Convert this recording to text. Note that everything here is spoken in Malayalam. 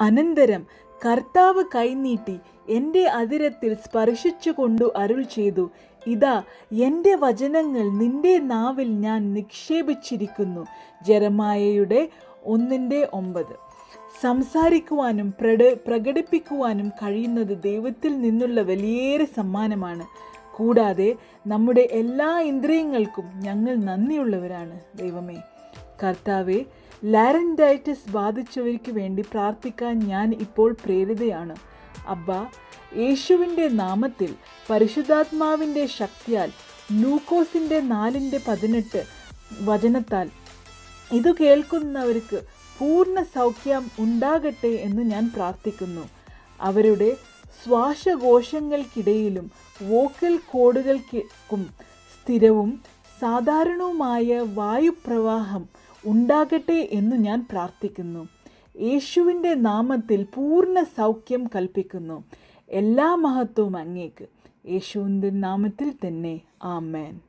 അനന്തരം കർത്താവ് കൈനീട്ടി എന്റെ അതിരത്തിൽ സ്പർശിച്ചുകൊണ്ടു അരുൾ ചെയ്തു. ഇതാ എന്റെ വചനങ്ങൾ നിന്റെ നാവിൽ ഞാൻ നിക്ഷേപിച്ചിരിക്കുന്നു. ജരമായയുടെ ഒന്നിന്റെ ഒമ്പത്. സംസാരിക്കുവാനും പ്രട പ്രകടിപ്പിക്കുവാനും കഴിയുന്നത് ദൈവത്തിൽ നിന്നുള്ള വലിയേറെ സമ്മാനമാണ്. കൂടാതെ നമ്മുടെ എല്ലാ ഇന്ദ്രിയങ്ങൾക്കും ഞങ്ങൾ നന്ദിയുള്ളവരാണ്. ദൈവമേ കർത്താവെ ലാരൻഡൈറ്റിസ് ബാധിച്ചവർക്ക് വേണ്ടി പ്രാർത്ഥിക്കാൻ ഞാൻ ഇപ്പോൾ പ്രേരിതയാണ്. അബ്ബ യേശുവിന്റെ നാമത്തിൽ പരിശുദ്ധാത്മാവിന്റെ ശക്തിയാൽ ലൂക്കോസിന്റെ നാലിന്റെ പതിനെട്ട് വചനത്താൽ ഇത് കേൾക്കുന്നവർക്ക് പൂർണ സൗഖ്യം ഉണ്ടാകട്ടെ എന്ന് ഞാൻ പ്രാർത്ഥിക്കുന്നു. അവരുടെ ശ്വാസകോശങ്ങൾക്കിടയിലും വോക്കൽ കോഡുകൾക്കും സ്ഥിരവും സാധാരണവുമായ വായുപ്രവാഹം ഉണ്ടാകട്ടെ എന്ന് ഞാൻ പ്രാർത്ഥിക്കുന്നു. യേശുവിന്റെ നാമത്തിൽ പൂർണ സൗഖ്യം കൽപ്പിക്കുന്നു. എല്ലാ മഹത്വവും അങ്ങേക്ക്. യേശുവിന്റെ നാമത്തിൽ തന്നെ. ആമേൻ.